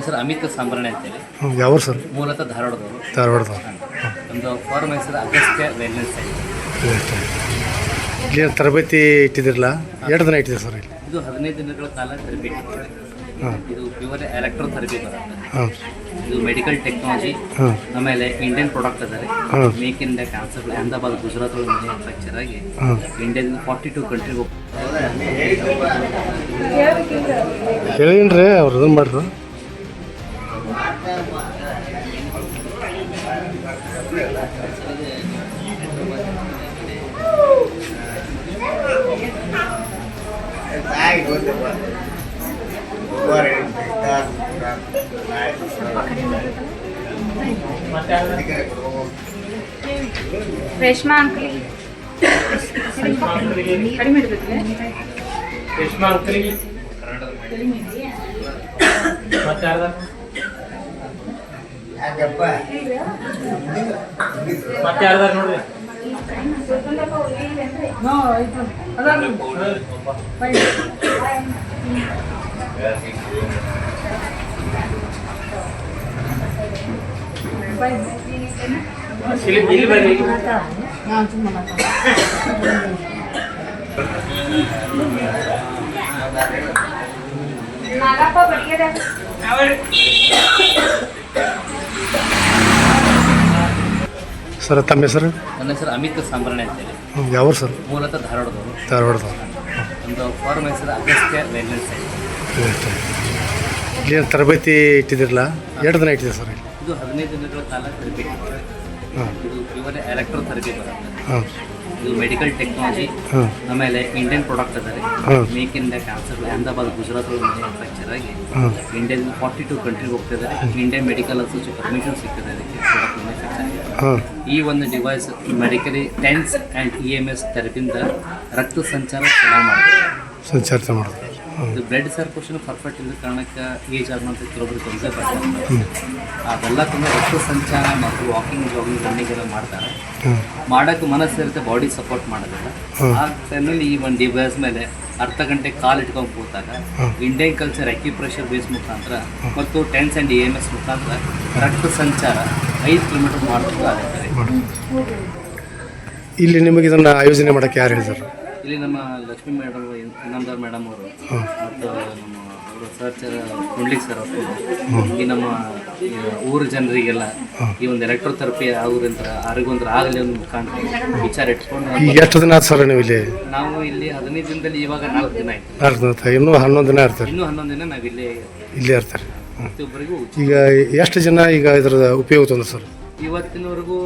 ಹೆಸರು ಅಮಿತ್ ಸಾಂಬ್ರಾಣಿ ಅಂತೇಳಿ. ಯಾವ ಸರ್? ಮೂಲತಃ ಧಾರವಾಡದವರು. ಧಾರವಾಡದವ್ರು. ಒಂದು ಫಾರ್ಮ್ ಹೆಸರು ಅಗಸ್ತ್ಯ ವೆಲ್ನೆಸ್ ಸೆಂಟರ್ ಇಲ್ಲಿ ತರಬೇತಿ ಇಟ್ಟಿದ್ದಿರಲ್ಲ ಎರಡು ದಿನ ಇಟ್ಟಿದೆ ಸರ್ ಇಲ್ಲಿ? ಇದು ಹದಿನೈದು ದಿನಗಳ ಕಾಲ ತರಬೇತಿ ಹಾಂ. ಇದು ಪ್ಯೂರ್ ಎಲೆಕ್ಟ್ರೋ ಥೆರಪಿ ಬರುತ್ತೆ. ಹಾಂ. ಇದು ಮೆಡಿಕಲ್ ಟೆಕ್ನಾಲಜಿ ಹಾಂ. ಆಮೇಲೆ ಇಂಡಿಯನ್ ಪ್ರಾಡಕ್ಟ್ ಅದಾರೆ. Make in India concept Ahmedabad Gujarat ಒಳಗೆ ಮ್ಯಾನುಫ್ಯಾಕ್ಚರ್ ಆಗಿ ಹಾಂ. ಇಂಡಿಯಾದಿಂದ ಫಾರ್ಟಿ ಟು ಕಂಟ್ರಿಗೆ ಹೇಳಿನ್ರಿ ಅವ್ರು ಇದನ್ನು ಮಾಡ್ರು. ರೇಷ್ಮಾ ಅಂಕಲಿ. ಕಡಿಮೆ ಇಡ್ಬೇಕ್ರಿ ಮತ್ತೆ ಯಾರ್ದಾರ ನೋಡ್ರಿ ಇಲ್ಲಿ ಇಲ್ಲಿ ಬರ್ರಿ ನಾಗಪ್ಪ ಬಡಿಗೆರೆ ಸರ್ ತಮ್ಮ ಹೆಸರು? ನನ್ನ ಹೆಸರು ಅಮಿತ್ ಸಾಂಬ್ರಾಣಿ ಅಂತೇಳಿ. ಹೇಳಿ ಯಾವ ಸರ್? ಮೂಲತಃ ಧಾರವಾಡದವರು. ಧಾರವಾಡದವರು. ಒಂದು ಫಾರ್ಮ್ ಹೆಸರು ಅಗಸ್ತ್ಯ ವೆಲ್ನೆಸ್ ಇಲ್ಲಿ ತರಬೇತಿ ಇಟ್ಟಿದ್ದಿರಲ್ಲ ಎರಡು ದಿನ ಇಟ್ಟಿದೆ ಸರ್ ಇದು ಹದಿನೈದು ದಿನಗಳ ಕಾಲ ತರಬೇತಿ. ಹಾಂ ಇದು ಇವರೇ ಎಲೆಕ್ಟ್ರೋ ತರಬೇತಿ ಬರುತ್ತೆ. ಹಾಂ ಇದು ಮೆಡಿಕಲ್ ಟೆಕ್ನಾಲಜಿ ಆಮೇಲೆ ಇಂಡಿಯನ್ ಪ್ರಾಡಕ್ಟ್ ಅದಾರೆ. Make in India cancer Ahmedabad Gujarat ಅಲ್ಲಿ ಮ್ಯಾನುಫ್ಯಾಕ್ಚರ್ ಆಗಿ ಇಂಡಿಯನ್ ಫಾರ್ಟಿ ಟು ಕಂಟ್ರಿಗೆ ಹೋಗ್ತಿದ್ದಾರೆ ಇಂಡಿಯನ್ ಮೆಡಿಕಲ್ ಅಸೋಸಿಯೇಷನ್ ಪರ್ಮಿಷನ್ ಸಿಗ್ತದೆ ಅದಕ್ಕೆ ಪ್ರಾಡಕ್ಟ್ ಮ್ಯಾನುಫ್ಯಾಕ್ಚರ್ ಈ ಒಂದು device medically TENS and E M S ಥೆರಪಿಯಿಂದ ರಕ್ತ ಸಂಚಾರ ಚೆನ್ನಾಗಿ ಹಾಂ ಇದು ಬ್ಲಡ್ ಸರ್ಕ್ಯುಲೇಷನ್ ಪರ್ಫೆಕ್ಟ್ ಇಲ್ಲದ ಕಾರಣಕ್ಕೆ ಏಜ್ ಆದ್ಮೇಲೆ ಕೆಲವೊಬ್ರು ತೊಂದರೆ ಬರ್ತಾರೆ ಅದೆಲ್ಲ ತುಂಬ ರಕ್ತ ಸಂಚಾರ ಮತ್ತು ವಾಕಿಂಗ್ ಜಾಗಿಂಗ್ ರನ್ನಿಂಗ್ ಎಲ್ಲ ಮಾಡ್ತಾರೆ. ಮಾಡೋಕ್ಕೆ ಮನಸ್ಸು ಇರುತ್ತೆ ಬಾಡಿ ಸಪೋರ್ಟ್ ಮಾಡೋದಿಲ್ಲ. ಆ ಟೈಮಲ್ಲಿ ಈ ಒಂದು ಡಿವೈಸ್ ಮೇಲೆ ಅರ್ಧ ಗಂಟೆ ಕಾಲು ಇಟ್ಕೊಂಡು ಕೂತಾಗ. ಇಂಡಿಯನ್ ಕಲ್ಚರ್ ಅಕ್ಯುಪ್ರೆಷರ್ ಬೇಸ್ ಮುಖಾಂತರ ಮತ್ತು TENS and E M S ಮುಖಾಂತರ ರಕ್ತ ಸಂಚಾರ ಐದು ಕಿಲೋಮೀಟರ್ ಆಗುತ್ತೆ ಇಲ್ಲಿ ನಿಮಗೆ ಇದನ್ನು ಆಯೋಜನೆ ಮಾಡೋಕ್ಕೆ ಯಾರು ಹೇಳಿದರು? ಇಲ್ಲಿ ನಮ್ಮ ಲಕ್ಷ್ಮೀ ಮೇಡಮ್ ಇನ್ನೊಂದರ್ ಮೇಡಮ್ ಅವರು ಮತ್ತು ನಮ್ಮ ಅವರು ಸರ್ಚರ್ ಕುಂಡ್ಲಿ ಸರ್ ಅವರು. ಈ ನಮ್ಮ ಊರ ಜನರಿಗೆಲ್ಲ ಈ ಒಂದು ಎಲೆಕ್ಟ್ರೋ ಥೆರಪಿ ಅವ್ರಿಂದ ಆರೋಗ್ಯ ಆಗಲಿ ಒಂದು ಕಾಣ್ತೀವಿ ವಿಚಾರ ಇಟ್ಕೊಂಡು ಈಗ ಎಷ್ಟು ದಿನ ಆಯ್ತು ಸರ್ ನೀವು ಇಲ್ಲಿ? ನಾವು ಇಲ್ಲಿ ಹದಿನೈದು ದಿನದಲ್ಲಿ ಇವಾಗ ನಾಲ್ಕು ದಿನ ಆಯ್ತು. ನಾಲ್ಕು ದಿನ ಆಯ್ತು? ಇನ್ನೂ ಹನ್ನೊಂದು ದಿನ ಇರ್ತಾರೆ? ಇನ್ನೂ ಹನ್ನೊಂದು ದಿನ ನಾವು ಇಲ್ಲೇ ಇಲ್ಲಿ ಇರ್ತಾರೆ. ಪ್ರತಿಯೊಬ್ಬರಿಗೂ ಈಗ ಎಷ್ಟು ಜನ ಈಗ ಇದ್ರದ ಉಪಯೋಗ ತಂದ್ರು ಸರ್? ಇವತ್ತಿನವರೆಗೂ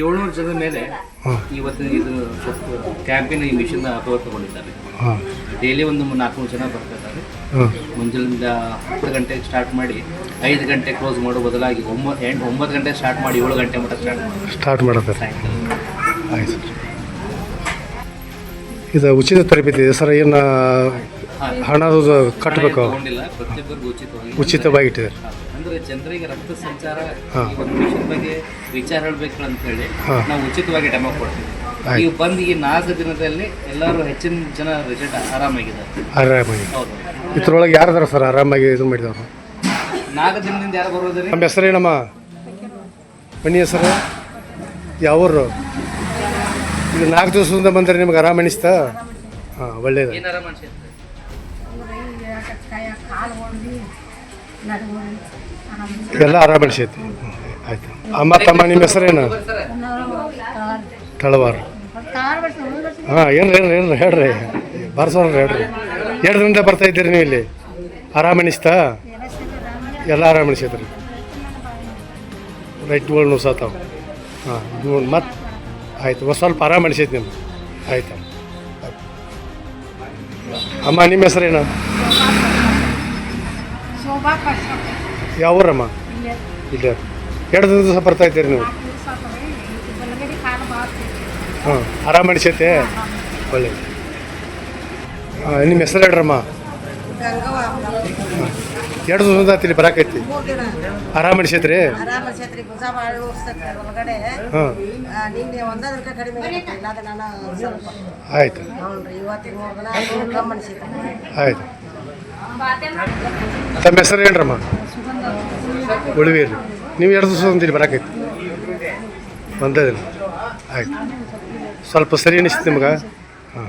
ಏಳ್ನೂರು ಜನ ಮೇಲೆ ಇವತ್ತು ಇವತ್ತಿನ ಇದು ಕ್ಯಾಂಪಿನ ಈ ಮಿಷನ್ ಅಥವಾ ತಗೊಂಡಿದ್ದಾರೆ. ಡೈಲಿ ಒಂದು ನಾಲ್ಕುನೂರು ಜನ ಬರ್ತಿದ್ದಾರೆ. ಇದ್ದಾರೆ ಮುಂಜಾನಿಂದ ಹತ್ತು ಗಂಟೆಗೆ ಸ್ಟಾರ್ಟ್ ಮಾಡಿ ಐದು ಗಂಟೆ ಕ್ಲೋಸ್ ಮಾಡೋ ಬದಲಾಗಿ ಒಂಬತ್ತು ಎಂಟು ಒಂಬತ್ತು ಗಂಟೆ ಸ್ಟಾರ್ಟ್ ಮಾಡಿ ಏಳು ಗಂಟೆ ಮಟ್ಟ ಸ್ಟಾರ್ಟ್ ಮಾಡಿ. ಸ್ಟಾರ್ಟ್ ಮಾಡುತ್ತೆ ಆಯ್ತು ಇದು ಉಚಿತ ತರಬೇತಿ ಇದೆ ಸರ್ ಏನು ಹಣ ಕಟ್ಟಬೇಕು? ಉಚಿತವಾಗಿ. ಇಟ್ಟಿದ್ದಾರೆ ಅಂದ್ರೆ ಜನರಿಗೆ ರಕ್ತ ಸಂಚಾರ ಹಾ. ಈ ಒಂದು ವಿಷಯದ ಬಗ್ಗೆ ವಿಚಾರ ಹೇಳ್ಬೇಕು ಅಂತ ಹೇಳಿ ನಾವು ಉಚಿತವಾಗಿ ಡೆಮೋ ಕೊಡ್ತೀವಿ. ನೀವು ಬಂದು ಈ ನಾಲ್ಕು ದಿನದಲ್ಲಿ ಎಲ್ಲರೂ ಹೆಚ್ಚಿನ ಜನ ರಿಸಲ್ಟ್ ಆರಾಮಾಗಿದ್ದಾರೆ. ಆರಾಮಾಗಿ. ಹೌದು. ಇದ್ರೊಳಗೆ ಯಾರದಾರ ಸರ್ ಆರಾಮಾಗಿ ಇದು ಮಾಡಿದವರು? ನಾಲ್ಕು ದಿನದಿಂದ ಯಾರು ಬರೋದ್ರಿ ನಮ್ಮ ಹೆಸರೇನಮ್ಮ ಮನಿ ಹೆಸರು ಯಾವರು ಇದು ನಾಲ್ಕು ದಿವಸದಿಂದ ಬಂದರೆ ನಿಮ್ಗೆ ಆರಾಮ ಅನಿಸ್ತಾ? ಹಾಂ ಒಳ್ಳೇದು. ಏನು ಆರಾಮ ಅನ್ಸುತ್ತೆ? ಕಾಲು ಹೊಡ್ದು ಎಲ್ಲ ಆರಾಮ ಅನಿಸೈತಿ ಆಯ್ತು. ಅಮ್ಮ, ತಮ್ಮ, ನಿಮ್ಮ ಹೆಸರೇನು? ತಳವಾರ. ಹಾಂ ಏನು ಏನು ಏನು ಹೇಳ್ರಿ. ಬರ್ಸೋಣ ಹೇಳ್ರಿ. ಎರಡು ಬರ್ತಾ ಇದ್ದೀರಿ ನೀವು ಇಲ್ಲಿ? ಆರಾಮ ಅನಿಸ್ತಾ ಎಲ್ಲ ಆರಾಮ ಅನಿಸೈತ್ರಿ ರೈಟ್ಗಳು ನುಸಾತಾವ. ಹಾಂ ಇವು ಮತ್ತೆ ಆಯ್ತು ಸ್ವಲ್ಪ ಆರಾಮ ಅನಿಸೈತಿ ನಿಮ್ಗೆ. ಆಯ್ತು. ಅಮ್ಮ, ನಿಮ್ಮ ಹೆಸರೇನು? ಯಾವ ಊರಮ್ಮ? ಇಲ್ಲೇ. ಎರಡು ದಿವಸ ಬರ್ತಾ ಇದ್ದೀರಿ ನೀವು? ಬಲಗಡೆ ಕಾಲು ಬಾತು ಹಾಂ ಆರಾಮ ಅನಿಸೈತೆ ಒಳ್ಳೆ. ಹಾಂ ನಿಮ್ಮ ಹೆಸರು ಹೇಳ್ರಮ್ಮ? ಎರಡು ದಿವಸದ ಬರಾಕೈತಿ. ಆರಾಮ ಅನಿಸೈತ್ರಿ ಆರಾಮ ಛತ್ರಿ ಭುಜ ಭಾಳ ಉರ್ಸ್ತೈತೆ ಒಳಗಡೆ. ಹಾಂ. ಆ, ನಿನ್ನೆ ಒಂದದಕ್ಕೆ ಕಡಿಮೆ ಆಗೈತೆ ನಾನು ಸ್ವಲ್ಪ ಆಯ್ತು. ಹ್ಞೂ ರೀ ಕಮ್ಮಿ ಆಯ್ತು. ತಮ್ಮ ಹೆಸರು ಏನ್ರಮ್ಮ? ಉಳಿವೀರಿ ನೀವು ಎರಡು ದಿವಸ ಅಂತೀರಿ ಬರೋಕೈತಿ ಒಂದೇ ಆಯ್ತು. ಸ್ವಲ್ಪ ಸರಿ ಅನಿಸ್ತು ನಿಮ್ಗೆ? ಹಾಂ.